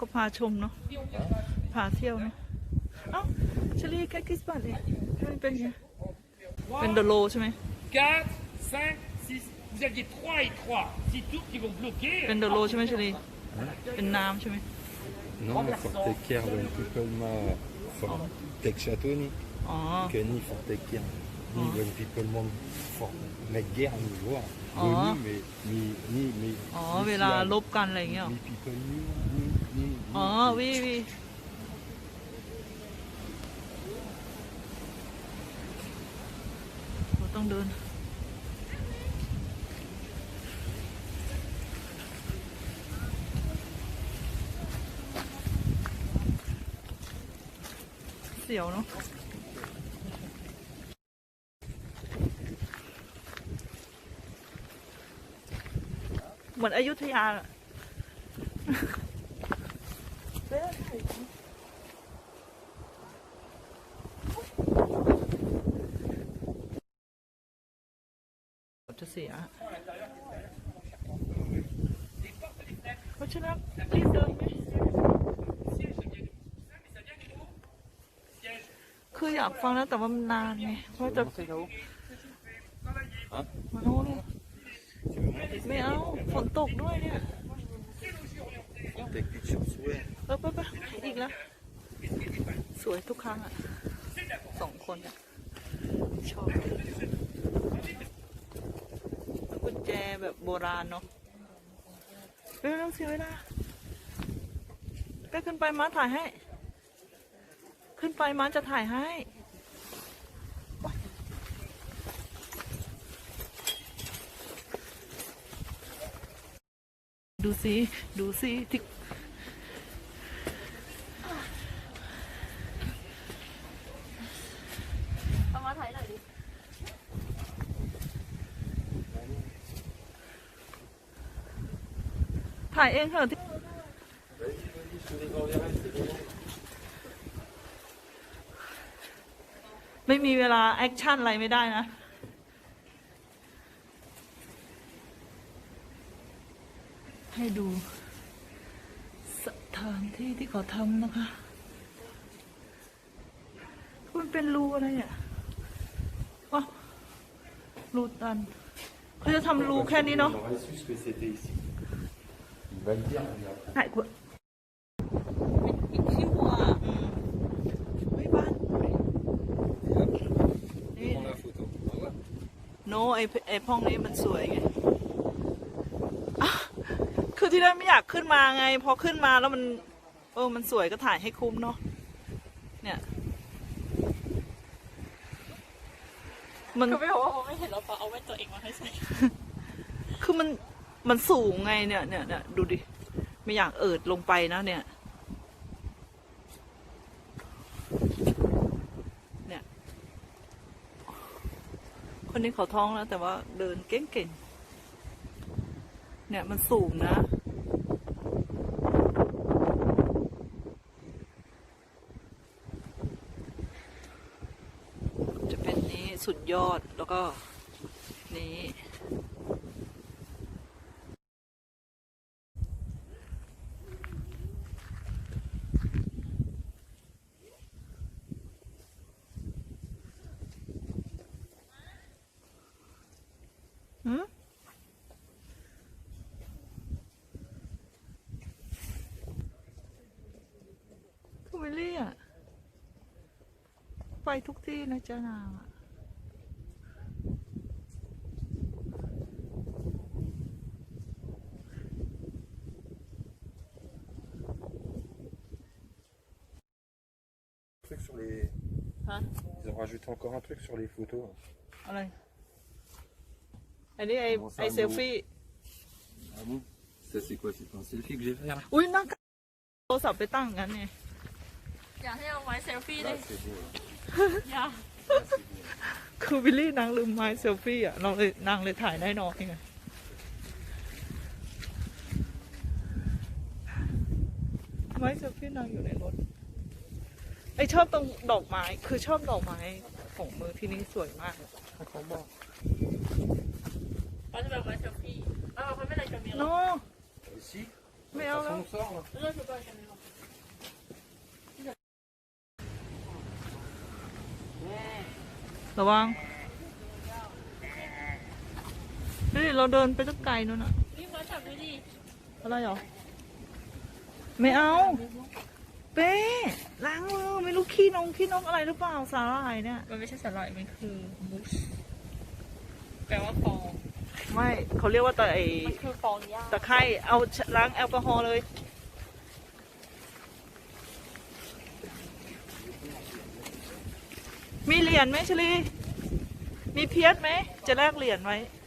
ก็พาชมเนาะพาเที่ยวเนาะเอ้าเชลีแค่คริสต์มาสเองมันเป็นไงเป็นเดอะโลใช่ไหม 4, 5, 6. Vous aviez 3 et 3. 6 tours qui vont bloquer. เป็นเดอะโลใช่ไหมเชลีเป็นน้ำใช่ไหม Non, Fortecker, Van Pippelma, Forteck-Châteauny, อ๋อ Kenny, Fortecker, ni Van Pippelma, Fort McGuire, ni voir. Ah. Bonny, mais ni, ni, ni. อ๋อ ni เวลา Siam, ลบกันอะไรอย่างเงี้ยเหรอ Ni People New, ni, ni, ni. อ๋อวิวิ เราต้องเดิน เสียวเนาะ เหมือนอยุธยาอะจะเสียเพราะฉะนั้นรีบเดินไหมคืออยากฟังนะแต่ว่ามันนานไงเพราะจะมาโน่น ไม่เอาฝนตกด้วยเนี่ย Forteck Pictures, ouais. เออไปไปอีกแล้ว สวยทุกครั้งอะสองคนอะ ชอบกุญแจแบบโบราณเนาะเร็วๆเสียเวลาใกล้ขึ้นไปม้าถ่ายให้ ขึ้นไปม้าจะถ่ายให้ ดูสิดูสิที่เอามาถ่ายหน่อยดิถ่ายเองเถอะที่ไม่มีเวลาแอคชั่นอะไรไม่ได้นะ ให้ดูสถานที่ที่เขาทำนะคะ มันเป็นรูอะไรอะว้าวรูตันเขาจะทำรูแค่นี้เนาะ Il aurait su ce que c'était ici. Il va le dire, lui, après. ถ่ายกว่าอีกที่หัวอืมไม่บ้านนี่ Prends la photo. Ah ouais. โนไอไอพ้องนี้มันสวยไงอะคือ ที่แรกไม่อยากขึ้นมาไง พอขึ้นมาแล้วมัน เออ มันสวยก็ถ่ายให้คุ้มเนาะ เนี่ย มันเขาไม่บอกว่าเขาไม่เห็นเราเอาแว่นตัวเองมาให้ใส่ คือมัน มันสูงไงเนี่ย เนี่ยเนี่ยดูดิ ไม่อยากเอิดลงไปนะเนี่ย เนี่ย คนนี้เขาท้องแล้วแต่ว่าเดินเก่งๆเนี่ยมันสูงนะจะเป็นนี้ สุดยอดแล้วก็ นี้หืมคุณวิลลี่อะไปทุกที่นะเจ้านางอะ truc sur les. Hein Ils ont rajouté encore un truc sur les photos. อะไร อันนี้ไอ Comment ça, ไอ un เซลฟี่ Ah bon Ça c'est quoi C'est un selfie que j'ai fait là อุ้ยนั่งโทรศัพท์ไปตั้งงั้นไงอยากให้เอาไว้เซลฟี่เล Là ย c'est beau. อย่า Là c'est beau. คือวิลลี่นางลืมไม้เซลฟี่อะเราเลยนางเลยถ่ายได้น้อยไงไม้เซลฟี่นางอยู่ในรถ ไอชอบตรงดอกไม้ คือชอบดอกไม้ของเมืองที่นี่สวยมากเขาบอกเขาจะแบบไว้เซลฟี่อ้าวเขาไม่ได้ชมเมียหรอโน้ Ici ไม่เอาแล้ว On sort là. เลือกชุดก่อนกันเลยหรอ ระวังเฮ้ยเราเดินไปตั้งไกลนู่นน่ะนี่มาจับดูดิอะไรหรอ ไม่เอา เป้ล้างมือไม่รู้ขี้นงขี้นกอะไรหรือเปล่าสาหร่ายเนี่ย มันไม่ใช่สาหร่ายมันคือมุชแปลว่าฟอง ไม่เขาเรียกว่าตะไอมันคือฟองหญ้าตะไคร่เอาล้างแอลกอฮอล์เลย มีเหรียญไหมชลีมีเพียสไหมจะแลกเหรียญไว้ม